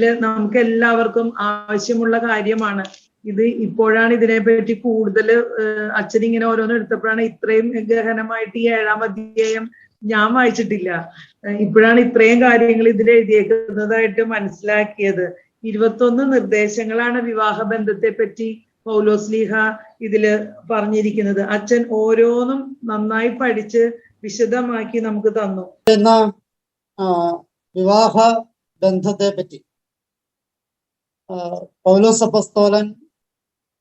ഇതിൽ നമുക്ക് എല്ലാവർക്കും ആവശ്യമുള്ള കാര്യമാണ്. ഇത് ഇപ്പോഴാണ് ഇതിനെപ്പറ്റി കൂടുതൽ അച്ഛൻ ഇങ്ങനെ ഓരോന്ന് എടുത്തപ്പോഴാണ് ഇത്രയും ഗഹനമായിട്ട് ഈ ഏഴാം അധ്യായം ഞാൻ വായിച്ചിട്ടില്ല. ഇപ്പോഴാണ് ഇത്രയും കാര്യങ്ങൾ ഇതിൽ എഴുതിയേക്കുന്നതായിട്ട് മനസ്സിലാക്കിയത്. ഇരുപത്തൊന്ന് നിർദ്ദേശങ്ങളാണ് വിവാഹ ബന്ധത്തെ പറ്റി പൗലോസ്ലീഹ ഇതിൽ പറഞ്ഞിരിക്കുന്നത്. അച്ഛൻ ഓരോന്നും നന്നായി പഠിച്ച് വിശദമാക്കി നമുക്ക് തന്നു. വിവാഹ ബന്ധത്തെ പറ്റി പൗലോസ് അപ്പസ്തോലൻ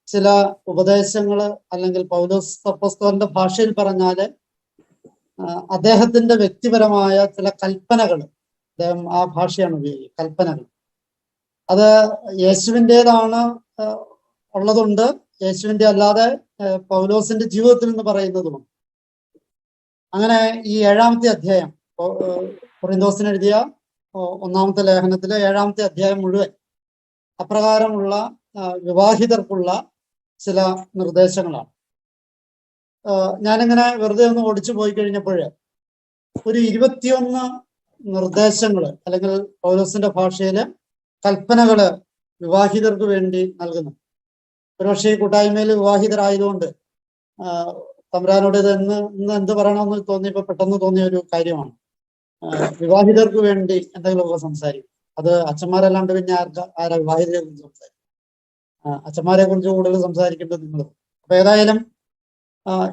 ചില ഉപദേശങ്ങൾ അല്ലെങ്കിൽ പൗലോസ് അപ്പസ്തോലന്റെ ഭാഷയിൽ പറഞ്ഞാൽ അദ്ദേഹത്തിന്റെ വ്യക്തിപരമായ ചില കൽപ്പനകൾ അദ്ദേഹം ആ ഭാഷയാണ് ഉപയോഗിക്കുക കൽപ്പനകൾ അത് യേശുവിന്റെതാണ് ഉള്ളതുണ്ട്. യേശുവിന്റെ അല്ലാതെ പൗലോസിന്റെ ജീവിതത്തിൽ നിന്ന് പറയുന്നതുമാണ്. അങ്ങനെ ഈ ഏഴാമത്തെ അധ്യായം കുറിന്തോസിന് എഴുതിയ ഒന്നാമത്തെ ലേഖനത്തിലെ ഏഴാമത്തെ അധ്യായം മുഴുവൻ അപ്രകാരമുള്ള വിവാഹിതർക്കുള്ള ചില നിർദ്ദേശങ്ങളാണ്. ഞാനിങ്ങനെ വെറുതെ ഒന്ന് ഓടിച്ചു പോയി കഴിഞ്ഞപ്പോൾ ഒരു ഇരുപത്തിയൊന്ന് നിർദ്ദേശങ്ങൾ അല്ലെങ്കിൽ പൗലോസിന്റെ ഭാഷയിൽ കൽപ്പനകൾ വിവാഹിതർക്ക് വേണ്ടി നൽകുന്നു. ഒരുപക്ഷെ ഈ കൂട്ടായ്മയിൽ വിവാഹിതരായതുകൊണ്ട് തമ്പരാനോട് ഇത് എന്ന് ഇന്ന് എന്ത് പറയണമെന്ന് തോന്നിയപ്പോ പെട്ടെന്ന് തോന്നിയ ഒരു കാര്യമാണ്. വിവാഹിതർക്ക് വേണ്ടി എന്തെങ്കിലുമൊക്കെ സംസാരിക്കും. അത് അച്ഛന്മാരല്ലാണ്ട് പിന്നെ ആർക്ക് ആരാ വിവാഹിതരെ കുറിച്ച് സംസാരിക്കും. അച്ഛന്മാരെ കുറിച്ച് കൂടുതൽ സംസാരിക്കേണ്ടത് നിങ്ങൾ അപ്പൊ ഏതായാലും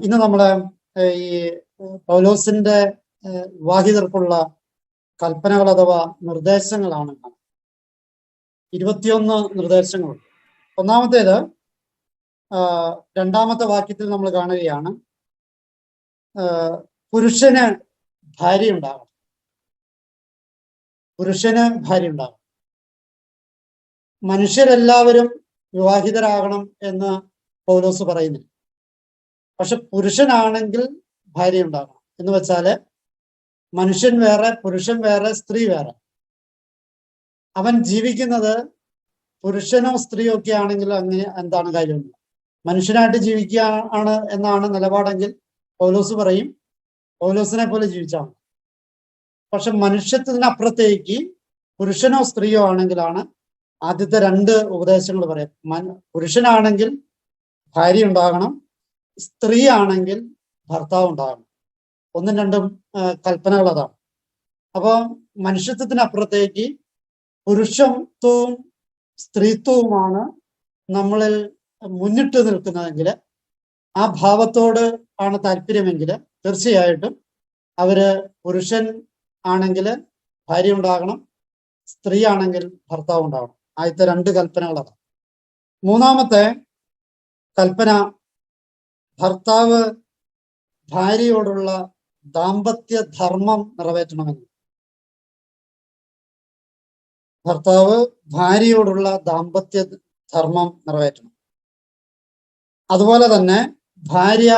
ഇന്ന് നമ്മൾ ഈ പൗലോസിന്റെ വിവാഹിതർക്കുള്ള കൽപ്പനകൾ അഥവാ നിർദ്ദേശങ്ങളാണ്. ഇരുപത്തിയൊന്ന് നിർദ്ദേശങ്ങളുണ്ട്. ഒന്നാമത്തേത് രണ്ടാമത്തെ വാക്യത്തിൽ നമ്മൾ കാണുകയാണ് പുരുഷന് ഭാര്യ ഉണ്ടാകണം പുരുഷന് ഭാര്യ ഉണ്ടാവും മനുഷ്യരെല്ലാവരും വിവാഹിതരാകണം എന്ന് പൗലോസ് പറയുന്നില്ല പക്ഷെ പുരുഷനാണെങ്കിൽ ഭാര്യ ഉണ്ടാകണം എന്ന് വെച്ചാൽ മനുഷ്യൻ വേറെ പുരുഷൻ വേറെ സ്ത്രീ വേറെ. അവൻ ജീവിക്കുന്നത് പുരുഷനോ സ്ത്രീയോ ഒക്കെ ആണെങ്കിൽ അങ്ങനെ എന്താണ് കാര്യമൊന്നും മനുഷ്യനായിട്ട് ജീവിക്കുക ആണ് എന്നാണ് നിലപാടെങ്കിൽ പൗലോസ് പറയും പൗലോസിനെ പോലെ ജീവിച്ചാൽ പക്ഷെ മനുഷ്യത്തിനപ്പുറത്തേക്ക് പുരുഷനോ സ്ത്രീയോ ആണെങ്കിലാണ് ആദ്യത്തെ രണ്ട് ഉപദേശങ്ങൾ പറയാം. പുരുഷനാണെങ്കിൽ ഭാര്യ ഉണ്ടാകണം സ്ത്രീ ആണെങ്കിൽ ഭർത്താവ് ഉണ്ടാകണം. ഒന്നും രണ്ടും കൽപ്പനകൾ അതാണ് അപ്പൊ മനുഷ്യത്വത്തിനപ്പുറത്തേക്ക് പുരുഷത്വവും സ്ത്രീത്വവുമാണ് നമ്മളിൽ മുന്നിട്ട് നിൽക്കുന്നതെങ്കിൽ ആ ഭാവത്തോട് ആണ് താല്പര്യമെങ്കിൽ തീർച്ചയായിട്ടും അവർ പുരുഷൻ ആണെങ്കിൽ ഭാര്യ ഉണ്ടാകണം സ്ത്രീ ആണെങ്കിൽ ഭർത്താവ് ഉണ്ടാകണം. ആദ്യത്തെ രണ്ട് കൽപ്പനകളാണ് മൂന്നാമത്തെ കൽപ്പന ഭർത്താവ് ഭാര്യയോടുള്ള ദാമ്പത്യ ധർമ്മം നിറവേറ്റണമെന്ന്. ഭർത്താവ് ഭാര്യയോടുള്ള ദാമ്പത്യ ധർമ്മം നിറവേറ്റണം. അതുപോലെ തന്നെ ഭാര്യ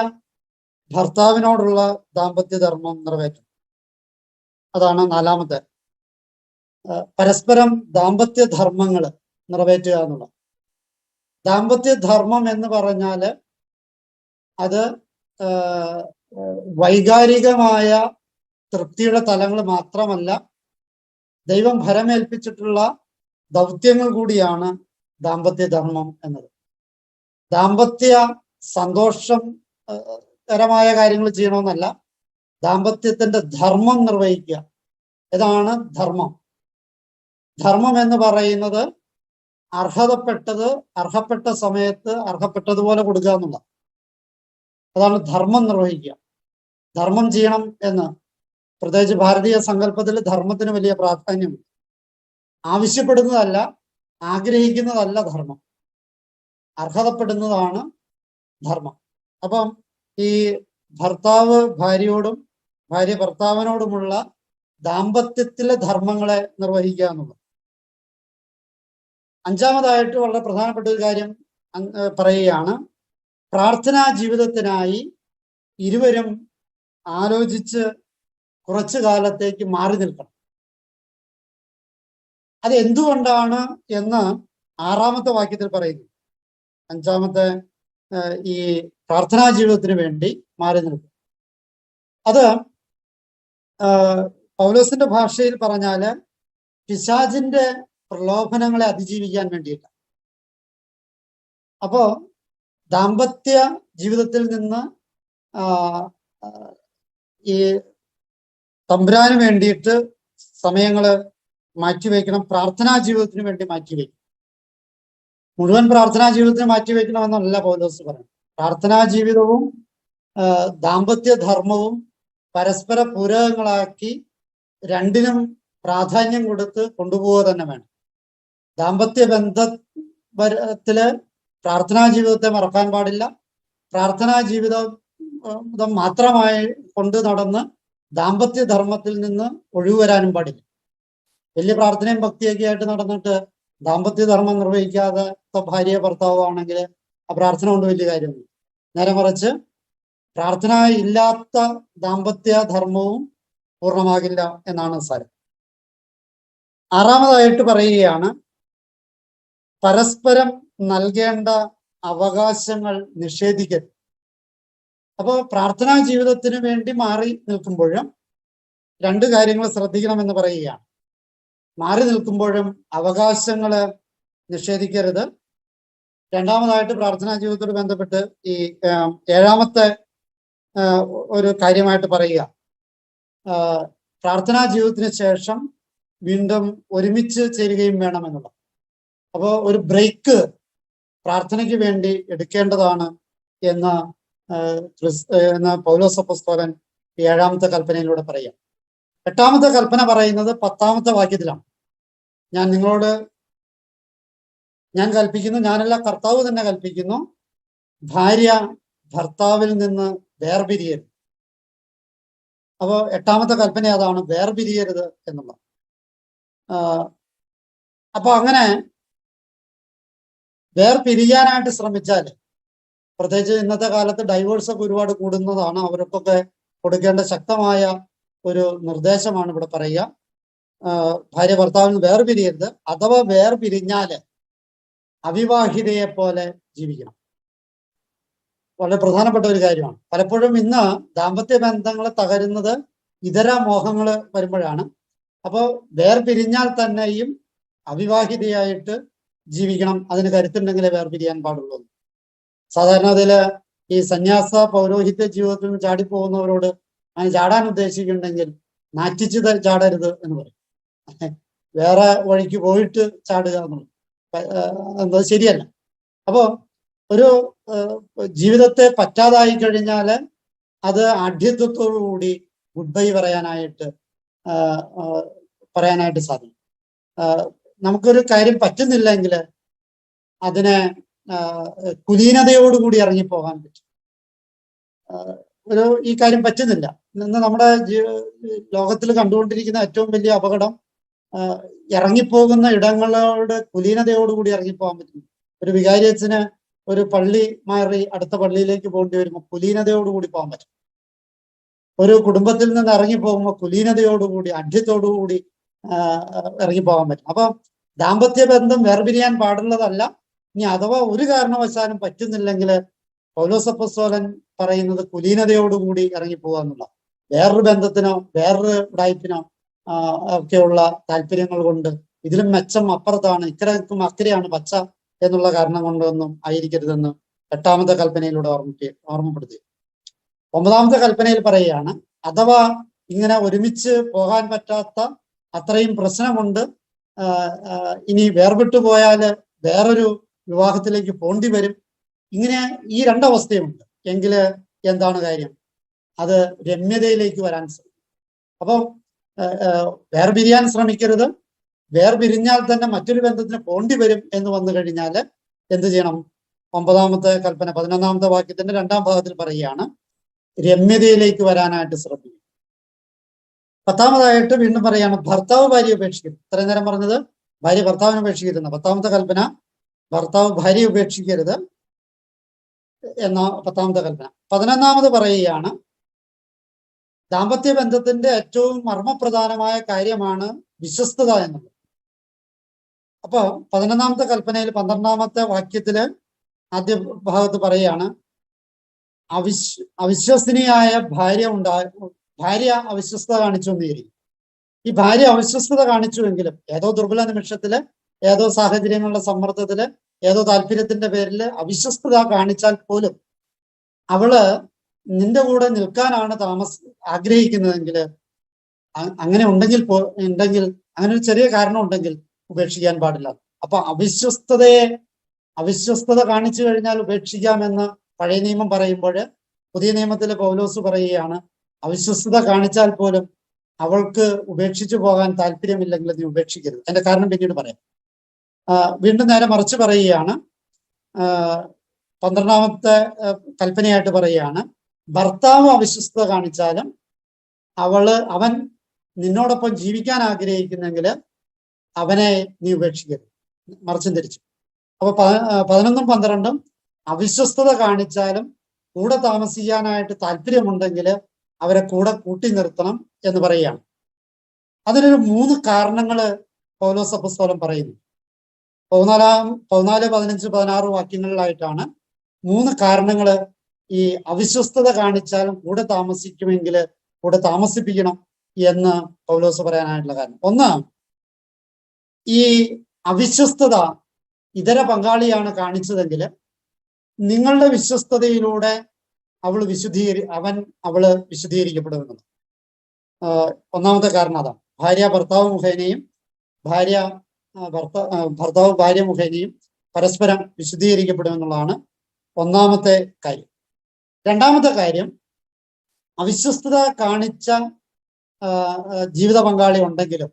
ഭർത്താവിനോടുള്ള ദാമ്പത്യ ധർമ്മം നിറവേറ്റണം. അതാണ് നാലാമത്തെ. പരസ്പരം ദാമ്പത്യ ധർമ്മങ്ങൾ നിറവേറ്റുക എന്നുള്ളത്. ദാമ്പത്യ ധർമ്മം എന്ന് പറഞ്ഞാൽ അത് വൈകാരികമായ തൃപ്തിയുടെ തലങ്ങൾ മാത്രമല്ല ദൈവം ഭരമേൽപ്പിച്ചിട്ടുള്ള ദൗത്യങ്ങൾ കൂടിയാണ് ദാമ്പത്യ ധർമ്മം എന്നത്. ദാമ്പത്യ സന്തോഷം കരമായ കാര്യങ്ങൾ ചെയ്യണമെന്നല്ല ദാമ്പത്യത്തിന്റെ ധർമ്മം നിർവഹിക്കുക. ഇതാണ് ധർമ്മം. ധർമ്മം എന്ന് പറയുന്നത് അർഹതപ്പെട്ടത് അർഹപ്പെട്ട സമയത്ത് അർഹപ്പെട്ടതുപോലെ കൊടുക്കുക എന്നുള്ള അതാണ് ധർമ്മം നിർവഹിക്കുക. ധർമ്മം ചെയ്യണം എന്ന്. പ്രത്യേകിച്ച് ഭാരതീയ സങ്കല്പത്തിൽ ധർമ്മത്തിന് വലിയ പ്രാധാന്യമുണ്ട്. ആവശ്യപ്പെടുന്നതല്ല ആഗ്രഹിക്കുന്നതല്ല ധർമ്മം. അർഹതപ്പെടുന്നതാണ് ധർമ്മം. അപ്പം ഈ ഭർത്താവ് ഭാര്യയോടും ഭാര്യ ഭർത്താവിനോടുമുള്ള ദാമ്പത്യത്തിലെ ധർമ്മങ്ങളെ നിർവഹിക്കുക എന്നുള്ളത്. അഞ്ചാമതായിട്ട് വളരെ പ്രധാനപ്പെട്ട ഒരു കാര്യം പറയുകയാണ്. പ്രാർത്ഥനാ ജീവിതത്തിനായി ഇരുവരും ആലോചിച്ച് കുറച്ചു കാലത്തേക്ക് മാറി നിൽക്കണം. അത് എന്തുകൊണ്ടാണ് എന്ന് ആറാമത്തെ വാക്യത്തിൽ പറയുന്നു. അഞ്ചാമത്തെ ഈ പ്രാർത്ഥനാ ജീവിതത്തിന് വേണ്ടി മാറി നിൽക്കും. അത് പൗലോസിന്റെ ഭാഷയിൽ പറഞ്ഞാൽ പിശാചിന്റെ പ്രലോഭനങ്ങളെ അതിജീവിക്കാൻ വേണ്ടിയിട്ട് അപ്പോ ദാമ്പത്യ ജീവിതത്തിൽ നിന്ന് ഈ തമ്പുരാന് വേണ്ടിയിട്ട് സമയങ്ങൾ മാറ്റിവെക്കണം പ്രാർത്ഥനാ ജീവിതത്തിന് വേണ്ടി മാറ്റിവെക്കണം. മുഴുവൻ പ്രാർത്ഥനാ ജീവിതത്തിന് മാറ്റിവെക്കണമെന്നല്ല പൗലോസ് പറയുന്നത്. പ്രാർത്ഥനാ ജീവിതവും ദാമ്പത്യ ധർമ്മവും പരസ്പര പൂരകങ്ങളാക്കി രണ്ടിനും പ്രാധാന്യം കൊടുത്ത് കൊണ്ടുപോവുക തന്നെ വേണം. ദാമ്പത്യ ബന്ധത്തിൽ പ്രാർത്ഥനാ ജീവിതത്തെ മറക്കാൻ പാടില്ല. പ്രാർത്ഥനാ ജീവിതം മാത്രമായി കൊണ്ട് നടന്ന് ദാമ്പത്യ ധർമ്മത്തിൽ നിന്ന് ഒഴിവരാനും പാടില്ല. വലിയ പ്രാർത്ഥനയും ഭക്തിയൊക്കെ ആയിട്ട് നടന്നിട്ട് ദാമ്പത്യ ധർമ്മം നിർവഹിക്കാതെ ഭാര്യ ഭർത്താവ് ആണെങ്കിൽ ആ പ്രാർത്ഥന കൊണ്ട് വലിയ കാര്യമില്ല നേരെ മറിച്ച് പ്രാർത്ഥന ഇല്ലാത്ത ദാമ്പത്യ ധർമ്മവും പൂർണമാകില്ല എന്നാണ് സാരം. ആറാമതായിട്ട് പറയുകയാണ് പരസ്പരം നൽകേണ്ട അവകാശങ്ങൾ നിഷേധിക്കരുത്. അപ്പോൾ പ്രാർത്ഥനാ ജീവിതത്തിന് വേണ്ടി മാറി നിൽക്കുമ്പോഴും രണ്ട് കാര്യങ്ങൾ ശ്രദ്ധിക്കണമെന്ന് പറയുകയാണ്. മാറി നിൽക്കുമ്പോഴും അവകാശങ്ങൾ നിഷേധിക്കരുത്. രണ്ടാമതായിട്ട് പ്രാർത്ഥനാ ജീവിതത്തോട് ബന്ധപ്പെട്ട് ഈ ഏഴാമത്തെ ഒരു കാര്യമായിട്ട് പറയുക. പ്രാർത്ഥനാ ജീവിതത്തിന് ശേഷം വീണ്ടും ഒരുമിച്ച് ചേരുകയും വേണമെന്നുള്ളത് അപ്പോൾ ഒരു ബ്രേക്ക് പ്രാർത്ഥനയ്ക്ക് വേണ്ടി എടുക്കേണ്ടതാണ് എന്ന് എന്ന് പൗലോസ് ഏഴാമത്തെ കൽപ്പനയിലൂടെ പറയാം എട്ടാമത്തെ കൽപ്പന പറയുന്നത് പത്താമത്തെ വാക്യത്തിലാണ്. ഞാൻ നിങ്ങളോട് ഞാൻ കൽപ്പിക്കുന്നു ഞാനല്ല കർത്താവ് തന്നെ കൽപ്പിക്കുന്നു. ഭാര്യ ഭർത്താവിൽ നിന്ന് വേർപിരിയരുത് അപ്പോ എട്ടാമത്തെ കൽപ്പന അതാണ് വേർപിരിയരുത് എന്നുള്ളത് അപ്പോൾ അപ്പൊ അങ്ങനെ വേർപിരിയാനായിട്ട് ശ്രമിച്ചാൽ പ്രത്യേകിച്ച് ഇന്നത്തെ കാലത്ത് ഡൈവേഴ്സ് ഒക്കെ ഒരുപാട് കൂടുന്നതാണ്. അവർക്കൊക്കെ കൊടുക്കേണ്ട ശക്തമായ ഒരു നിർദ്ദേശമാണ് ഇവിടെ പറയുക. ഭാര്യ ഭർത്താവിൽ നിന്ന് വേർപിരിയരുത്. അഥവാ വേർപിരിഞ്ഞാൽ അവിവാഹിതയെ പോലെ ജീവിക്കണം. വളരെ പ്രധാനപ്പെട്ട ഒരു കാര്യമാണ്. പലപ്പോഴും ഇന്ന് ദാമ്പത്യ ബന്ധങ്ങൾ തകരുന്നത് ഇതര മോഹങ്ങൾ വരുമ്പോഴാണ്. അപ്പോൾ വേർപിരിഞ്ഞാൽ തന്നെയും അവിവാഹിതയായിട്ട് ജീവിക്കണം അതിന് കരുത്തുണ്ടെങ്കിലേ വേർപിരിയാൻ പാടുള്ളൂ. സാധാരണ അതിൽ ഈ സന്യാസ പൗരോഹിത്യ ജീവിതത്തിൽ നിന്ന് ചാടിപ്പോകുന്നവരോട് അങ്ങനെ ചാടാൻ ഉദ്ദേശിക്കുന്നുണ്ടെങ്കിൽ നാറ്റിച്ച് ചാടരുത് എന്ന് പറയും. വേറെ വഴിക്ക് പോയിട്ട് ചാടുക എന്നുള്ളത്. എന്താ ശരിയല്ല. അപ്പോ ഒരു ജീവിതത്തെ പറ്റാതായി കഴിഞ്ഞാൽ അത് ആഢ്യത്വത്തോടു കൂടി ഗുഡ് ബൈ പറയാനായിട്ട് പറയാനായിട്ട് സാധിക്കും. നമുക്കൊരു കാര്യം പറ്റുന്നില്ലെങ്കിൽ അതിനെ കുലീനതയോടുകൂടി ഇറങ്ങിപ്പോകാൻ പറ്റും. ഒരു ഈ കാര്യം പറ്റുന്നില്ല. ഇന്ന് നമ്മുടെ ലോകത്തിൽ കണ്ടുകൊണ്ടിരിക്കുന്ന ഏറ്റവും വലിയ അപകടം ഇറങ്ങിപ്പോകുന്ന ഇടങ്ങളോട് കുലീനതയോടുകൂടി ഇറങ്ങിപ്പോകാൻ പറ്റും. ഒരു വികാരിയച്ഛന് ഒരു പള്ളി മാറി അടുത്ത പള്ളിയിലേക്ക് പോകേണ്ടി വരുമ്പോൾ കുലീനതയോടുകൂടി പോകാൻ പറ്റും. ഒരു കുടുംബത്തിൽ നിന്ന് ഇറങ്ങി പോകുമ്പോൾ കുലീനതയോടുകൂടി അഢ്യത്തോടുകൂടി ഇറങ്ങി ഇറങ്ങിപ്പോകാൻ പറ്റും. അപ്പൊ ദാമ്പത്യ ബന്ധം വേർപിരിയാൻ പാടുള്ളതല്ല. ഇനി അഥവാ ഒരു കാരണവശാലും പറ്റുന്നില്ലെങ്കിൽ പൗലോസപ്പസ്തോലൻ പറയുന്നത് കുലീനതയോടുകൂടി ഇറങ്ങിപ്പോവുക എന്നുള്ള വേറൊരു ബന്ധത്തിനോ വേറൊരു ഉടായ്പിനോ ഒക്കെയുള്ള താല്പര്യങ്ങൾ കൊണ്ട് ഇതിലും മെച്ചം അപ്പുറത്താണ്. ഇക്കരക്കും അക്കരെയാണ് പച്ച എന്നുള്ള കാരണം കൊണ്ടൊന്നും ആയിരിക്കരുതെന്ന് എട്ടാമത്തെ കൽപ്പനയിലൂടെ ഓർമ്മിപ്പി ഓർമ്മപ്പെടുത്തി. ഒമ്പതാമത്തെ കൽപ്പനയിൽ പറയുകയാണ് അഥവാ ഇങ്ങനെ ഒരുമിച്ച് പോകാൻ പറ്റാത്ത അത്രയും പ്രശ്നമുണ്ട് ഇനി വേർപെട്ടു പോയാൽ വേറൊരു വിവാഹത്തിലേക്ക് പോണ്ടി വരും. ഇങ്ങനെ ഈ രണ്ടവസ്ഥയുമുണ്ട്. എങ്കിൽ എന്താണ് കാര്യം? അത് രമ്യതയിലേക്ക് വരാൻ ശ്രമിക്കും. അപ്പം വേർപിരിയാൻ ശ്രമിക്കരുത്. വേർപിരിഞ്ഞാൽ തന്നെ മറ്റൊരു ബന്ധത്തിന് പോണ്ടി വരും എന്ന് വന്നു കഴിഞ്ഞാൽ എന്ത് ചെയ്യണം? ഒമ്പതാമത്തെ കൽപ്പന പതിനൊന്നാമത്തെ വാക്യത്തിന്റെ രണ്ടാം ഭാഗത്തിൽ പറയുകയാണ് രമ്യതയിലേക്ക് വരാനായിട്ട് ശ്രദ്ധിക്കും പത്താമതായിട്ട് വീണ്ടും പറയാണ് ഭർത്താവ് ഭാര്യ ഉപേക്ഷിക്കരുത് ഇത്രയും നേരം പറഞ്ഞത് ഭാര്യ ഭർത്താവിനെ ഉപേക്ഷിക്കരുത് പത്താമത്തെ കൽപ്പന ഭർത്താവ് ഭാര്യ ഉപേക്ഷിക്കരുത് എന്ന പത്താമത്തെ കൽപ്പന. പതിനൊന്നാമത് പറയുകയാണ് ദാമ്പത്യ ബന്ധത്തിന്റെ ഏറ്റവും മർമ്മപ്രധാനമായ കാര്യമാണ് വിശ്വസ്തത എന്നുള്ളത്. അപ്പൊ പതിനൊന്നാമത്തെ കൽപ്പനയിൽ പന്ത്രണ്ടാമത്തെ വാക്യത്തിൽ ആദ്യ ഭാഗത്ത് പറയുകയാണ് അവിശ് അവിശ്വസനീയായ ഭാര്യ ഉണ്ടാ ഭാര്യ അവിശ്വസ്ത കാണിച്ചു നേരി ഈ ഭാര്യ അവിശ്വസ്തത കാണിച്ചുവെങ്കിലും ഏതോ ദുർബല നിമിഷത്തിൽ ഏതോ സാഹചര്യങ്ങളുടെ സമ്മർദ്ദത്തിൽ ഏതോ താല്പര്യത്തിന്റെ പേരിൽ അവിശ്വസ്തത കാണിച്ചാൽ പോലും അവൾ നിന്റെ കൂടെ നിൽക്കാനാണ് താമസ ആഗ്രഹിക്കുന്നതെങ്കിൽ അങ്ങനെ ഉണ്ടെങ്കിൽ ഉണ്ടെങ്കിൽ അങ്ങനെ ഒരു ചെറിയ കാരണം ഉണ്ടെങ്കിൽ ഉപേക്ഷിക്കാൻ പാടില്ല. അപ്പൊ അവിശ്വസ്തതയെ അവിശ്വസ്തത കാണിച്ചു കഴിഞ്ഞാൽ ഉപേക്ഷിക്കാമെന്ന് പഴയ നിയമം പറയുമ്പോൾ പുതിയ നിയമത്തിലെ പൗലോസ് പറയുകയാണ് അവിശ്വസ്തത കാണിച്ചാൽ പോലും അവൾക്ക് ഉപേക്ഷിച്ചു പോകാൻ താല്പര്യമില്ലെങ്കിൽ നീ ഉപേക്ഷിക്കരുത്. അതിന്റെ കാരണം പിന്നീട് പറയാം. വീണ്ടും നേരെ മറിച്ച് പറയുകയാണ് പന്ത്രണ്ടാമത്തെ കൽപ്പനയായിട്ട് പറയുകയാണ് ഭർത്താവ് അവിശ്വസ്തത കാണിച്ചാലും അവൾ അവൻ നിന്നോടൊപ്പം ജീവിക്കാൻ ആഗ്രഹിക്കുന്നെങ്കിൽ അവനെ നീ ഉപേക്ഷിക്കരുത്. മറിച്ചും തിരിച്ചു. അപ്പൊ പതിനൊന്നും പന്ത്രണ്ടും അവിശ്വസ്തത കാണിച്ചാലും കൂടെ താമസിക്കാനായിട്ട് താല്പര്യമുണ്ടെങ്കിൽ അവരെ കൂടെ കൂട്ടി നിർത്തണം എന്ന് പറയുകയാണ്. അതിനൊരു മൂന്ന് കാരണങ്ങൾ പൗലോസ് അപ്പസ്തോലം പറയുന്നു. പതിനാലാം പതിനാല് പതിനഞ്ച് പതിനാറ് വാക്യങ്ങളിലായിട്ടാണ് മൂന്ന് കാരണങ്ങൾ ഈ അവിശ്വസ്തത കാണിച്ചാലും കൂടെ താമസിക്കുമെങ്കിൽ കൂടെ താമസിപ്പിക്കണം എന്ന് പൗലോസ് പറയാനായിട്ടുള്ള കാരണം. ഒന്ന് ഈ അവിശ്വസ്തത ഇതര പങ്കാളിയാണ് കാണിച്ചതെങ്കിൽ നിങ്ങളുടെ വിശ്വസ്തതയിലൂടെ അവൾ വിശുദ്ധീകരി അവൻ അവൾ വിശുദ്ധീകരിക്കപ്പെടുമെന്നത് ഒന്നാമത്തെ കാരണം അതാണ്. ഭാര്യ ഭർത്താവ് മുഖേനയും ഭാര്യ ഭർത്ത ഭർത്താവ് ഭാര്യ മുഖേനയും പരസ്പരം വിശുദ്ധീകരിക്കപ്പെടുമെന്നുള്ളതാണ് ഒന്നാമത്തെ കാര്യം. രണ്ടാമത്തെ കാര്യം അവിശ്വസ്തത കാണിച്ച ജീവിത പങ്കാളി ഉണ്ടെങ്കിലും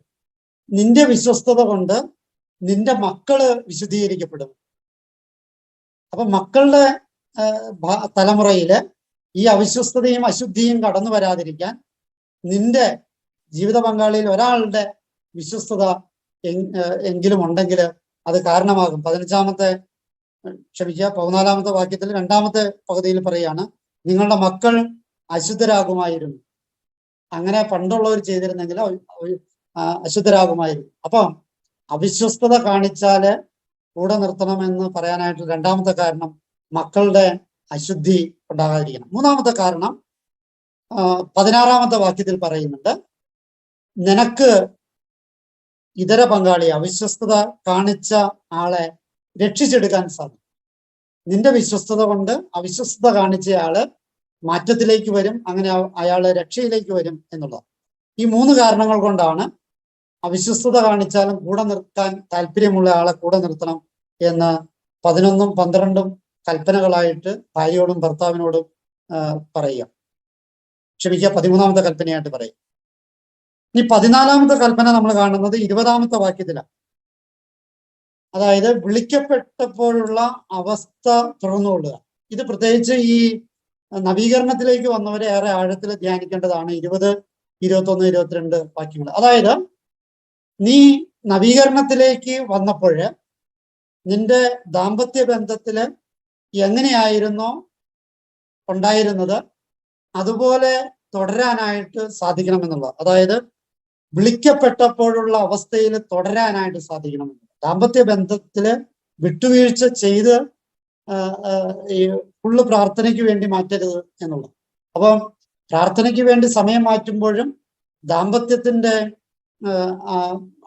നിന്റെ വിശ്വസ്തത കൊണ്ട് നിന്റെ മക്കൾ വിശുദ്ധീകരിക്കപ്പെടും. അപ്പൊ മക്കളുടെ തലമുറയിൽ ഈ അവിശ്വസ്തതയും അശുദ്ധിയും കടന്നു വരാതിരിക്കാൻ നിന്റെ ജീവിത പങ്കാളിയിൽ ഒരാളുടെ വിശ്വസ്തത എങ്കിലും ഉണ്ടെങ്കിൽ അത് കാരണമാകും. പതിനഞ്ചാമത്തെ ക്ഷമിക്കുക പതിനാലാമത്തെ വാക്യത്തിൽ രണ്ടാമത്തെ പകുതിയിൽ പറയാണ് നിങ്ങളുടെ മക്കൾ അശുദ്ധരാകുമായിരുന്നു. അങ്ങനെ പണ്ടുള്ളവർ ചെയ്തിരുന്നെങ്കിൽ അശുദ്ധരാകുമായിരുന്നു അപ്പം അവിശ്വസ്തത കാണിച്ചാൽ കൂടെ നിർത്തണമെന്ന് പറയാനായിട്ട് രണ്ടാമത്തെ കാരണം മക്കളുടെ അശുദ്ധി ഉണ്ടാകാതിരിക്കണം. മൂന്നാമത്തെ കാരണം പതിനാറാമത്തെ വാക്യത്തിൽ പറയുന്നുണ്ട് നിനക്ക് ഇതര പങ്കാളി അവിശ്വസ്തത കാണിച്ച ആളെ രക്ഷിച്ചെടുക്കാൻ സാധിക്കും. നിന്റെ വിശ്വസ്തത കൊണ്ട് അവിശ്വസ്തത കാണിച്ചയാൾ മാറ്റത്തിലേക്ക് വരും അങ്ങനെ അയാൾ രക്ഷയിലേക്ക് വരും എന്നുള്ളത് ഈ മൂന്ന് കാരണങ്ങൾ കൊണ്ടാണ് അവിശ്വസ്തത കാണിച്ചാലും കൂടെ നിർത്താൻ താല്പര്യമുള്ള ആളെ കൂടെ നിർത്തണം എന്ന് പതിനൊന്നും പന്ത്രണ്ടും കൽപ്പനകളായിട്ട് ഭാര്യയോടും ഭർത്താവിനോടും പറയുക. ക്ഷമിക്കുക പതിമൂന്നാമത്തെ കൽപ്പനയായിട്ട് പറയും. ഇനി പതിനാലാമത്തെ കൽപ്പന നമ്മൾ കാണുന്നത് ഇരുപതാമത്തെ വാക്യത്തിലാണ്. അതായത് വിളിക്കപ്പെട്ടപ്പോഴുള്ള അവസ്ഥ തുറന്നുകൊള്ളുക ഇത് പ്രത്യേകിച്ച് ഈ നവീകരണത്തിലേക്ക് വന്നവരെ ഏറെ ആഴത്തിൽ ധ്യാനിക്കേണ്ടതാണ്. ഇരുപത് ഇരുപത്തൊന്ന് ഇരുപത്തിരണ്ട് വാക്യങ്ങൾ. അതായത് നീ നവീകരണത്തിലേക്ക് വന്നപ്പോൾ നിന്റെ ദാമ്പത്യ ബന്ധത്തിൽ എങ്ങനെയായിരുന്നോ ഉണ്ടായിരുന്നത് അതുപോലെ തുടരാനായിട്ട് സാധിക്കണമെന്നുള്ളത്. അതായത് വിളിക്കപ്പെട്ടപ്പോഴുള്ള അവസ്ഥയിൽ തുടരാനായിട്ട് സാധിക്കണമെന്നുള്ളത്. ദാമ്പത്യ ബന്ധത്തിൽ വിട്ടുവീഴ്ച ചെയ്ത് ഈ ഫുള്ള് പ്രാർത്ഥനയ്ക്ക് വേണ്ടി മാറ്റരുത് എന്നുള്ളത്. അപ്പം പ്രാർത്ഥനയ്ക്ക് വേണ്ടി സമയം മാറ്റുമ്പോഴും ദാമ്പത്യത്തിന്റെ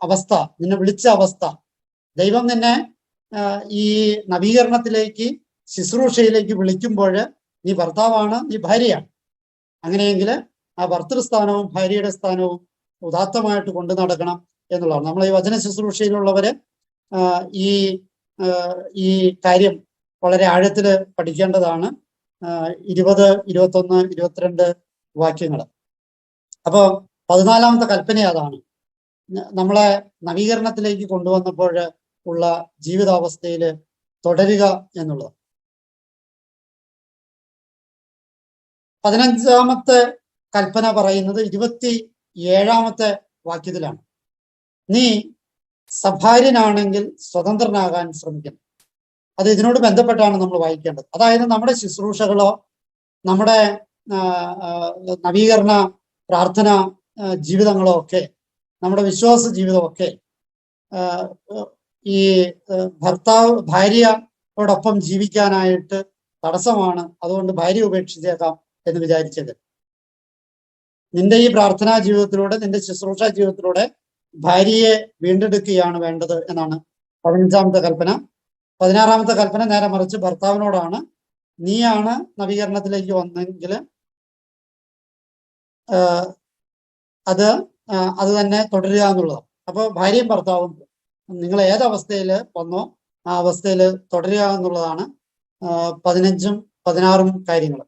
അവസ്ഥ നിന്നെ വിളിച്ച അവസ്ഥ. ദൈവം നിന്നെ ഈ നവീകരണത്തിലേക്ക് ശുശ്രൂഷയിലേക്ക് വിളിക്കുമ്പോൾ നീ ഭർത്താവാണ് നീ ഭാര്യയാണ്. അങ്ങനെയെങ്കിൽ ആ ഭർത്തൃസ്ഥാനവും ഭാര്യയുടെ സ്ഥാനവും ഉദാത്തമായിട്ട് കൊണ്ടു നടക്കണം എന്നുള്ളതാണ്. നമ്മൾ ഈ വചന ശുശ്രൂഷയിലുള്ളവര് ഈ ഈ കാര്യം വളരെ ആഴത്തിൽ പഠിക്കേണ്ടതാണ്. ഇരുപത് ഇരുപത്തൊന്ന് ഇരുപത്തിരണ്ട് വാക്യങ്ങൾ. അപ്പോ പതിനാലാമത്തെ കൽപ്പന അതാണ്. നമ്മളെ നവീകരണത്തിലേക്ക് കൊണ്ടുവന്നപ്പോൾ ഉള്ള ജീവിതാവസ്ഥയിൽ തുടരുക എന്നുള്ളത്. പതിനഞ്ചാമത്തെ കൽപ്പന പറയുന്നത് ഇരുപത്തി ഏഴാമത്തെ വാക്യത്തിലാണ്. നീ സഭാര്യനാണെങ്കിൽ സ്വതന്ത്രനാകാൻ ശ്രമിക്കണം. അത് ഇതിനോട് ബന്ധപ്പെട്ടാണ് നമ്മൾ വായിക്കേണ്ടത്. അതായത് നമ്മുടെ ശുശ്രൂഷകളോ നമ്മുടെ നവീകരണ പ്രാർത്ഥന ജീവിതങ്ങളോ ഒക്കെ നമ്മുടെ വിശ്വാസ ജീവിതമൊക്കെ ഈ ഭർത്താവ് ഭാര്യ ഭാര്യയോടൊപ്പം ജീവിക്കാനായിട്ട് തടസ്സമാണ്. അതുകൊണ്ട് ഭാര്യ ഉപേക്ഷിച്ചേക്കാം എന്ന് വിചാരിച്ചത്. നിന്റെ ഈ പ്രാർത്ഥനാ ജീവിതത്തിലൂടെ നിന്റെ ശുശ്രൂഷ ജീവിതത്തിലൂടെ ഭാര്യയെ വീണ്ടെടുക്കുകയാണ് വേണ്ടത് എന്നാണ് പതിനഞ്ചാമത്തെ കൽപ്പന. പതിനാറാമത്തെ കൽപ്പന നേരെ മറിച്ച് ഭർത്താവിനോടാണ്. നീയാണ് നവീകരണത്തിലേക്ക് വന്നെങ്കിൽ അത് അത് തന്നെ തുടരുക എന്നുള്ളതാണ്. അപ്പോൾ ഭാര്യയും ഭർത്താവും നിങ്ങൾ ഏതവസ്ഥയിൽ വന്നോ ആ അവസ്ഥയിൽ തുടരുക എന്നുള്ളതാണ് പതിനഞ്ചും പതിനാറും കാര്യങ്ങൾ.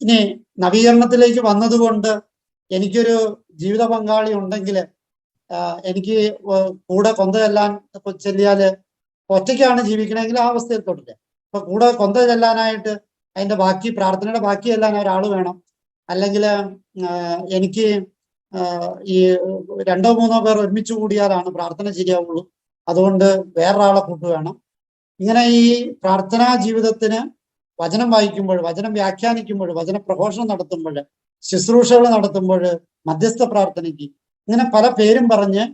ഇനി നവീകരണത്തിലേക്ക് വന്നതുകൊണ്ട് എനിക്കൊരു ജീവിത പങ്കാളി ഉണ്ടെങ്കിൽ എനിക്ക് കൂടെ കൊന്ത ചെല്ലാൻ ചെല്ലിയാൽ ഒറ്റയ്ക്കാണ് ജീവിക്കണമെങ്കിൽ ആ അവസ്ഥയിൽ തുടരുക. അപ്പൊ കൂടെ കൊന്ത ചെല്ലാനായിട്ട് അതിന്റെ ബാക്കി പ്രാർത്ഥനയുടെ ബാക്കി ചെല്ലാൻ ഒരാൾ വേണം. അല്ലെങ്കിൽ എനിക്ക് ഈ രണ്ടോ മൂന്നോ പേർ ഒരുമിച്ച് കൂടിയാലാണ് പ്രാർത്ഥന ശരിയാവുള്ളൂ അതുകൊണ്ട് വേറൊരാളെ കൂട്ട് വേണം. ഇങ്ങനെ ഈ പ്രാർത്ഥനാ ജീവിതത്തിന് വചനം വായിക്കുമ്പോൾ വചനം വ്യാഖ്യാനിക്കുമ്പോൾ വചന പ്രഘോഷണം നടത്തുമ്പോൾ ശുശ്രൂഷകൾ നടത്തുമ്പോൾ മധ്യസ്ഥ പ്രാർത്ഥനയ്ക്ക് ഇങ്ങനെ പല പേരും പറഞ്ഞ്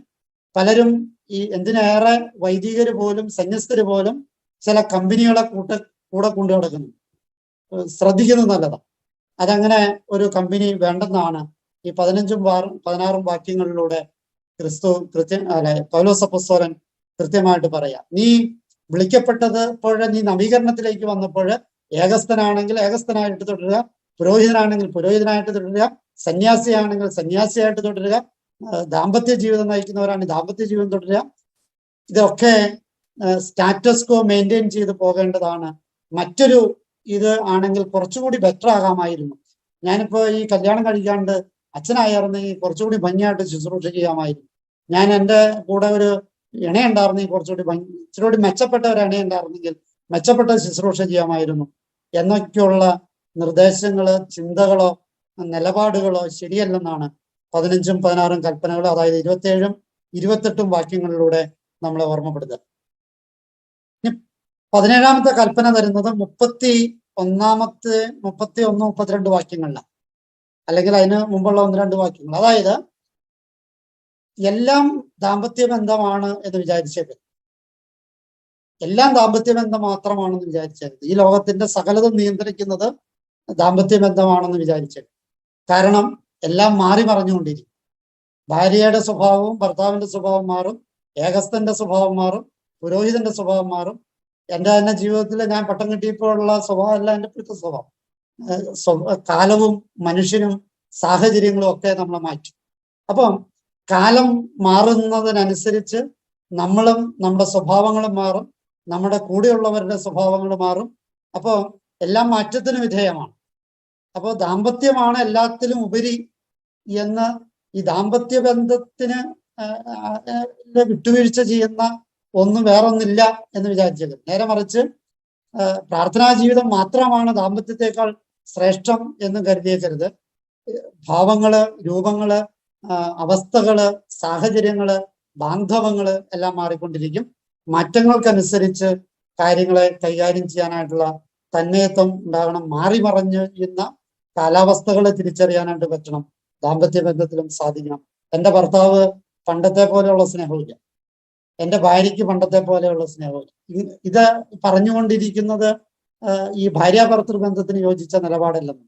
പലരും ഈ എന്തിനേറെ വൈദികർ പോലും സന്യസ്തര് പോലും ചില കമ്പനികളെ കൂട്ട കൂടെ കൊണ്ടു നടക്കുന്നു ശ്രദ്ധിക്കുന്നത് നല്ലതാണ് അതങ്ങനെ ഒരു കമ്പനി വേണ്ടെന്നാണ് ഈ പതിനഞ്ചും വാറും പതിനാറും വാക്യങ്ങളിലൂടെ ക്രിസ്തു കൃത്യ അല്ലെ പൗലോസ് അപ്പസ്തോലൻ കൃത്യമായിട്ട് പറയാം. നീ വിളിക്കപ്പെട്ടത് ഇപ്പോൾ നീ നവീകരണത്തിലേക്ക് വന്നപ്പോൾ ഏകസ്ഥനാണെങ്കിൽ ഏകസ്ഥനായിട്ട് തുടരുക പുരോഹിതനാണെങ്കിൽ പുരോഹിതനായിട്ട് തുടരുക സന്യാസിയാണെങ്കിൽ സന്യാസിയായിട്ട് തുടരുക ദാമ്പത്യ ജീവിതം നയിക്കുന്നവരാണ് ദാമ്പത്യ ജീവിതം തുടരുക. ഇതൊക്കെ സ്റ്റാറ്റസ് കോ മെയിന്റെയിൻ ചെയ്ത് പോകേണ്ടതാണ് മറ്റൊരു ഇത് ആണെങ്കിൽ കുറച്ചുകൂടി ബെറ്റർ ആകാമായിരുന്നു. ഞാനിപ്പോ ഈ കല്യാണം കഴിക്കാണ്ട് അച്ഛനായിരുന്നെങ്കിൽ കുറച്ചുകൂടി ഭംഗിയായിട്ട് ശുശ്രൂഷ ചെയ്യാമായിരുന്നു. ഞാൻ എന്റെ കൂടെ ഒരു ഇണയുണ്ടായിരുന്നെങ്കിൽ കുറച്ചുകൂടി ഭംഗി ഇച്ചിരി മെച്ചപ്പെട്ട ഒരു ഇണയുണ്ടായിരുന്നെങ്കിൽ മെച്ചപ്പെട്ട ശുശ്രൂഷ ചെയ്യാമായിരുന്നു. എന്നൊക്കെയുള്ള നിർദ്ദേശങ്ങൾ ചിന്തകളോ നിലപാടുകളോ ശരിയല്ലെന്നാണ് പതിനഞ്ചും പതിനാറും കൽപ്പനകളോ അതായത് ഇരുപത്തിയേഴും ഇരുപത്തെട്ടും വാക്യങ്ങളിലൂടെ നമ്മളെ ഓർമ്മപ്പെടുത്തുക. പതിനേഴാമത്തെ കൽപ്പന തരുന്നത് മുപ്പത്തി ഒന്നാമത്തെ മുപ്പത്തി ഒന്ന് മുപ്പത്തിരണ്ട് വാക്യങ്ങളിലാണ് അല്ലെങ്കിൽ അതിന് മുമ്പുള്ള ഒന്ന് രണ്ട് വാക്യങ്ങൾ. അതായത് എല്ലാം ദാമ്പത്യ ബന്ധമാണ് എന്ന് വിചാരിച്ചേക്കരുത്. എല്ലാം ദാമ്പത്യ ബന്ധം മാത്രമാണെന്ന് വിചാരിച്ചേക്കരുത്. ഈ ലോകത്തിന്റെ സകലതും നിയന്ത്രിക്കുന്നത് ദാമ്പത്യ ബന്ധമാണെന്ന് വിചാരിച്ചേക്കരുത്. കാരണം എല്ലാം മാറി മറിഞ്ഞുകൊണ്ടിരിക്കും. ഭാര്യയുടെ സ്വഭാവവും ഭർത്താവിന്റെ സ്വഭാവം മാറും ഏകസ്ഥന്റെ സ്വഭാവം മാറും പുരോഹിതന്റെ സ്വഭാവം മാറും എന്റെ തന്നെ ജീവിതത്തിൽ ഞാൻ പട്ടം കിട്ടിയപ്പോഴുള്ള സ്വഭാവം അല്ല എന്റെ ഇപ്പോഴത്തെ സ്വഭാവം. കാലവും മനുഷ്യനും സാഹചര്യങ്ങളും ഒക്കെ നമ്മളെ മാറ്റും. അപ്പം കാലം മാറുന്നതിനനുസരിച്ച് നമ്മളും നമ്മുടെ സ്വഭാവങ്ങളും മാറും നമ്മുടെ കൂടെയുള്ളവരുടെ സ്വഭാവങ്ങൾ മാറും. അപ്പോൾ എല്ലാം മാറ്റത്തിന് വിധേയമാണ്. അപ്പോൾ ദാമ്പത്യമാണ് എല്ലാത്തിലും ഉപരി എന്ന് ഈ ദാമ്പത്യ ബന്ധത്തിന് വിട്ടുവീഴ്ച ചെയ്യുന്ന ഒന്നും വേറൊന്നില്ല എന്ന് വിചാരിച്ചത്. നേരെ മറിച്ച് പ്രാർത്ഥനാ ജീവിതം മാത്രമാണ് ദാമ്പത്യത്തെക്കാൾ ശ്രേഷ്ഠം എന്ന് കരുതിയേക്കരുത്. ഭാവങ്ങൾ രൂപങ്ങൾ അവസ്ഥകൾ സാഹചര്യങ്ങൾ ബാന്ധവങ്ങൾ എല്ലാം മാറിക്കൊണ്ടിരിക്കും. മാറ്റങ്ങൾക്കനുസരിച്ച് കാര്യങ്ങളെ കൈകാര്യം ചെയ്യാനായിട്ടുള്ള തന്മയത്വം ഉണ്ടാകണം. മാറി മറഞ്ഞ് ഇന്ന കാലാവസ്ഥകളെ തിരിച്ചറിയാനായിട്ട് പറ്റണം. ദാമ്പത്യ ബന്ധത്തിലും സാധിക്കണം. എന്റെ ഭർത്താവ് പണ്ടത്തെ പോലെയുള്ള സ്നേഹമില്ല. എന്റെ ഭാര്യയ്ക്ക് പണ്ടത്തെ പോലെയുള്ള സ്നേഹമില്ല ഇത് പറഞ്ഞുകൊണ്ടിരിക്കുന്നത് ഈ ഭാര്യ ഭർത്തൃ ബന്ധത്തിന് യോജിച്ച നിലപാടല്ലെന്ന്.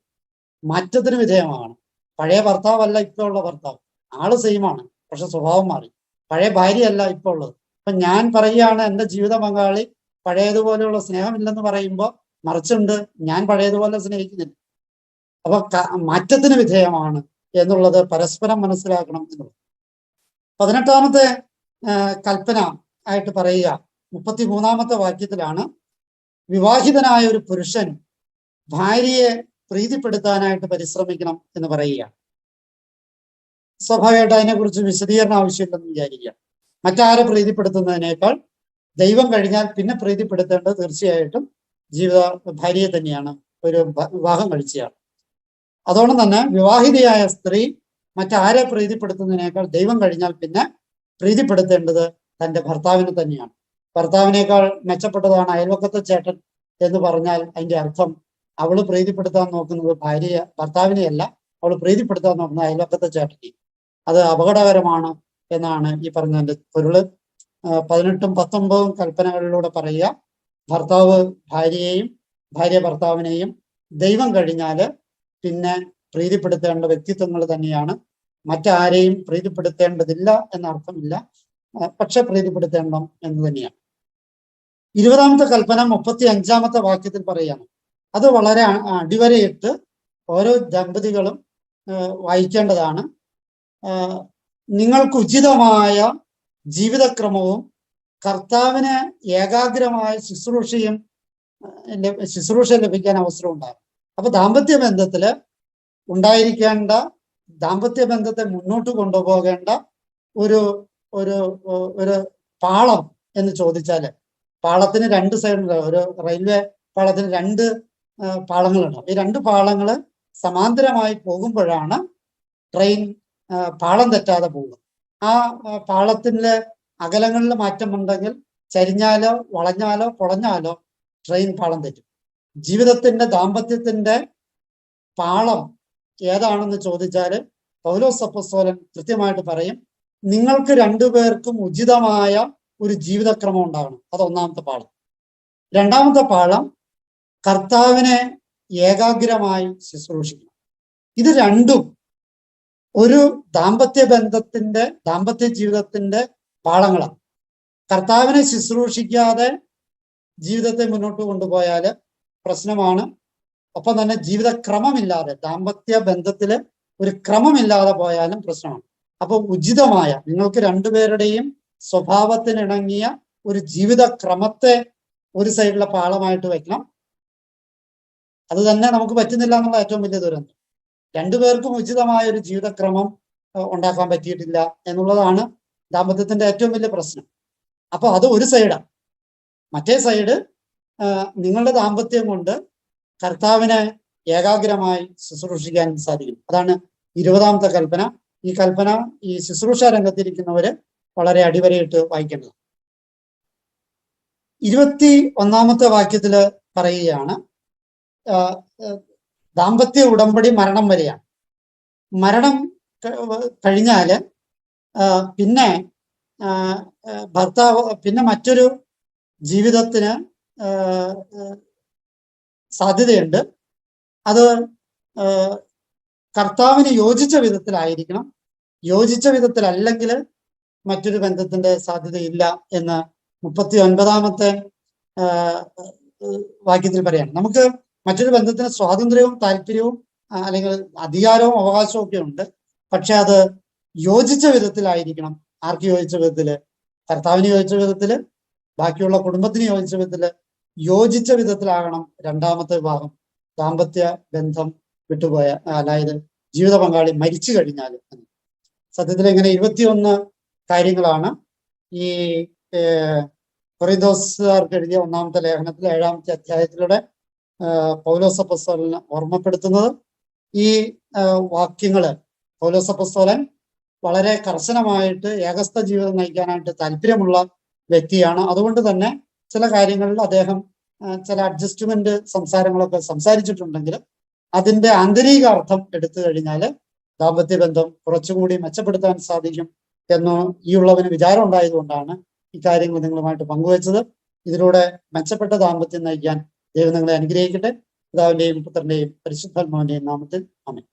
മാറ്റത്തിന് വിധേയമാണ്. പഴയ ഭർത്താവല്ല ഇപ്പൊ ഉള്ള ഭർത്താവ്. ആൾ സെയിമാണ് പക്ഷെ സ്വഭാവം മാറി. പഴയ ഭാര്യയല്ല ഇപ്പൊ ഉള്ളത് അപ്പൊ ഞാൻ പറയുകയാണ് എന്റെ ജീവിത പങ്കാളി പഴയതുപോലെയുള്ള സ്നേഹമില്ലെന്ന് പറയുമ്പോൾ മറിച്ചുണ്ട് ഞാൻ പഴയതുപോലെ സ്നേഹിക്കുന്നില്ല. അപ്പൊ മാറ്റത്തിന് വിധേയമാണ് എന്നുള്ളത് പരസ്പരം മനസ്സിലാക്കണം എന്നുള്ളത്. പതിനെട്ടാമത്തെ കൽപ്പന ആയിട്ട് പറയുക. മുപ്പത്തി മൂന്നാമത്തെ വാക്യത്തിലാണ് വിവാഹിതനായ ഒരു പുരുഷൻ ഭാര്യയെ പ്രീതിപ്പെടുത്താനായിട്ട് പരിശ്രമിക്കണം എന്ന് പറയുക. സ്വാഭാവികമായിട്ട് അതിനെക്കുറിച്ച് വിശദീകരണം ആവശ്യമില്ലെന്ന് വിചാരിക്കുക. മറ്റാരെ പ്രീതിപ്പെടുത്തുന്നതിനേക്കാൾ ദൈവം കഴിഞ്ഞാൽ പിന്നെ പ്രീതിപ്പെടുത്തേണ്ടത് തീർച്ചയായിട്ടും ജീവിത ഭാര്യയെ തന്നെയാണ്. ഒരു വിവാഹം കഴിച്ചയാൾ. അതോടൊപ്പം തന്നെ വിവാഹിതയായ സ്ത്രീ മറ്റാരെ പ്രീതിപ്പെടുത്തുന്നതിനേക്കാൾ ദൈവം കഴിഞ്ഞാൽ പിന്നെ പ്രീതിപ്പെടുത്തേണ്ടത് തന്റെ ഭർത്താവിനെ തന്നെയാണ്. ഭർത്താവിനേക്കാൾ മെച്ചപ്പെട്ടതാണ് അയൽവക്കത്തെ ചേട്ടൻ എന്ന് പറഞ്ഞാൽ അതിന്റെ അർത്ഥം അവൾ പ്രീതിപ്പെടുത്താൻ നോക്കുന്നത് ഭാര്യയെ ഭർത്താവിനെയല്ല അവൾ പ്രീതിപ്പെടുത്താൻ നോക്കുന്നത് അയൽവക്കത്തെ ചേട്ടനെ. അത് അപകടകരമാണ് എന്നാണ് ഈ പറഞ്ഞതിന്റെ പൊരുൾ. പതിനെട്ടും പത്തൊമ്പതും കൽപ്പനകളിലൂടെ പറയുക ഭർത്താവ് ഭാര്യയെയും ഭാര്യ ഭർത്താവിനെയും ദൈവം കഴിഞ്ഞാൽ പിന്നെ പ്രീതിപ്പെടുത്തേണ്ട വ്യക്തിത്വങ്ങൾ തന്നെയാണ് മറ്റാരെയും പ്രീതിപ്പെടുത്തേണ്ടതില്ല എന്ന അർത്ഥമില്ല പക്ഷെ പ്രീതിപ്പെടുത്തേണം എന്ന് തന്നെയാണ്. ഇരുപതാമത്തെ കൽപ്പന മുപ്പത്തി അഞ്ചാമത്തെ വാക്യത്തിൽ പറയുകയാണ്. അത് വളരെ അടിവരയിട്ട് ഓരോ ദമ്പതികളും വായിക്കേണ്ടതാണ്. നിങ്ങൾക്ക് ഉചിതമായ ജീവിതക്രമവും കർത്താവിന് ഏകാഗ്രമായ ശുശ്രൂഷയും ശുശ്രൂഷ ലഭിക്കാൻ അവസരം ഉണ്ടാകും. അപ്പൊ ദാമ്പത്യ ബന്ധത്തിൽ ഉണ്ടായിരിക്കേണ്ട ദാമ്പത്യ ബന്ധത്തെ മുന്നോട്ട് കൊണ്ടുപോകേണ്ട ഒരു ഒരു ഒരു പാളം എന്ന് ചോദിച്ചാൽ പാളത്തിന് രണ്ട് സൈഡ് ഒരു റെയിൽവേ പാളത്തിന് രണ്ട് പാളങ്ങളുണ്ടാവും ഈ രണ്ട് പാളങ്ങൾ സമാന്തരമായി പോകുമ്പോഴാണ് ട്രെയിൻ പാളം തെറ്റാതെ പോകുന്നത്. ആ പാളത്തിന്റെ അകലങ്ങളിൽ മാറ്റമുണ്ടെങ്കിൽ ചരിഞ്ഞാലോ വളഞ്ഞാലോ പൊളഞ്ഞാലോ ട്രെയിൻ പാളം തെറ്റും. ജീവിതത്തിന്റെ ദാമ്പത്യത്തിന്റെ പാളം ഏതാണെന്ന് ചോദിച്ചാൽ പൗലോസ് അപ്പസ്തോലൻ കൃത്യമായിട്ട് പറയും നിങ്ങൾക്ക് രണ്ടുപേർക്കും ഉചിതമായ ഒരു ജീവിതക്രമം ഉണ്ടാകണം. അത് ഒന്നാമത്തെ പാളം രണ്ടാമത്തെ പാളം കർത്താവിനെ ഏകാഗ്രമായി ശുശ്രൂഷിക്കണം. ഇത് രണ്ടും ഒരു ദാമ്പത്യ ബന്ധത്തിന്റെ ദാമ്പത്യ ജീവിതത്തിന്റെ പാളങ്ങളാണ് കർത്താവിനെ ശുശ്രൂഷിക്കാതെ ജീവിതത്തെ മുന്നോട്ട് കൊണ്ടുപോയാൽ പ്രശ്നമാണ്. ഒപ്പം തന്നെ ജീവിത ക്രമമില്ലാതെ ദാമ്പത്യ ബന്ധത്തിൽ ഒരു ക്രമമില്ലാതെ പോയാലും പ്രശ്നമാണ്. അപ്പൊ ഉചിതമായ നിങ്ങൾക്ക് രണ്ടുപേരുടെയും സ്വഭാവത്തിനിണങ്ങിയ ഒരു ജീവിത ക്രമത്തെ ഒരു സൈഡിലെ പാളമായിട്ട് വെക്കണം. അത് തന്നെ നമുക്ക് പറ്റുന്നില്ല എന്നുള്ള ഏറ്റവും വലിയ ദുരന്തം. രണ്ടുപേർക്കും ഉചിതമായ ഒരു ജീവിതക്രമം ക്രമം ഉണ്ടാക്കാൻ പറ്റിയിട്ടില്ല എന്നുള്ളതാണ് ദാമ്പത്യത്തിന്റെ ഏറ്റവും വലിയ പ്രശ്നം. അപ്പൊ അത് ഒരു സൈഡാണ് മറ്റേ സൈഡ് നിങ്ങളുടെ ദാമ്പത്യം കൊണ്ട് കർത്താവിനെ ഏകാഗ്രമായി ശുശ്രൂഷിക്കാൻ സാധിക്കും. അതാണ് ഇരുപതാമത്തെ കൽപ്പന. ഈ കൽപ്പന ഈ ശുശ്രൂഷ രംഗത്തിരിക്കുന്നവര് വളരെ അടിവരയിട്ട് വായിക്കേണ്ടത്. ഇരുപത്തി ഒന്നാമത്തെ വാക്യത്തിൽ പറയുകയാണ് ദാമ്പത്യ ഉടമ്പടി മരണം വരെയാണ്. മരണം കഴിഞ്ഞാൽ പിന്നെ ഭർത്താവ് പിന്നെ മറ്റൊരു ജീവിതത്തിന് സാധ്യതയുണ്ട്. അത് കർത്താവിന് യോജിച്ച വിധത്തിലായിരിക്കണം. യോജിച്ച വിധത്തിലല്ലെങ്കിൽ മറ്റൊരു ബന്ധത്തിന്റെ സാധ്യതയില്ല എന്ന് മുപ്പത്തി ഒൻപതാമത്തെ വാക്യത്തിൽ പറയാണ്. നമുക്ക് മറ്റൊരു ബന്ധത്തിന് സ്വാതന്ത്ര്യവും താല്പര്യവും അല്ലെങ്കിൽ അധികാരവും അവകാശവും ഒക്കെ ഉണ്ട്. പക്ഷെ അത് യോജിച്ച വിധത്തിലായിരിക്കണം. ആർക്ക് യോജിച്ച വിധത്തിൽ? കർത്താവിന് യോജിച്ച വിധത്തിൽ? ബാക്കിയുള്ള കുടുംബത്തിന് യോജിച്ച വിധത്തിൽ? യോജിച്ച വിധത്തിലാകണം രണ്ടാമത്തെ വിവാഹം. ദാമ്പത്യ ബന്ധം വിട്ടുപോയ അതായത് ജീവിത പങ്കാളി മരിച്ചു കഴിഞ്ഞാൽ സത്യത്തിൽ ഇങ്ങനെ ഇരുപത്തിയൊന്ന് കാര്യങ്ങളാണ്. ഈ കൊറിന്തോസുകാർക്ക് എഴുതിയ ഒന്നാമത്തെ ലേഖനത്തിൽ ഏഴാമത്തെ അധ്യായത്തിലൂടെ പൗലോസപ്പസ്തോലിനെ ഓർമ്മപ്പെടുത്തുന്നത്. ഈ വാക്യങ്ങൾ പൗലോസപ്പസ്തോലൻ വളരെ കർശനമായിട്ട് ഏകസ്ഥ ജീവിതം നയിക്കാനായിട്ട് താല്പര്യമുള്ള വ്യക്തിയാണ്. അതുകൊണ്ട് തന്നെ ചില കാര്യങ്ങളിൽ അദ്ദേഹം ചില അഡ്ജസ്റ്റ്മെന്റ് സംസാരങ്ങളൊക്കെ സംസാരിച്ചിട്ടുണ്ടെങ്കിലും അതിന്റെ ആന്തരിക അർത്ഥം എടുത്തു കഴിഞ്ഞാൽ ദാമ്പത്യ ബന്ധം കുറച്ചുകൂടി മെച്ചപ്പെടുത്താൻ സാധിക്കും എന്ന് ഈ ഉള്ളവന് വിചാരം ഉണ്ടായതുകൊണ്ടാണ് ഇക്കാര്യങ്ങൾ കാര്യങ്ങൾ നിങ്ങളുമായിട്ട് പങ്കുവച്ചത്. ഇതിലൂടെ മെച്ചപ്പെട്ട ദാമ്പത്യം നയിക്കാൻ ദൈവം നിങ്ങളെ അനുഗ്രഹിക്കട്ടെ. പിതാവിന്റെയും പുത്രന്റെയും പരിശുദ്ധാത്മാവിന്റെയും നാമത്തിൽ ആമേൻ.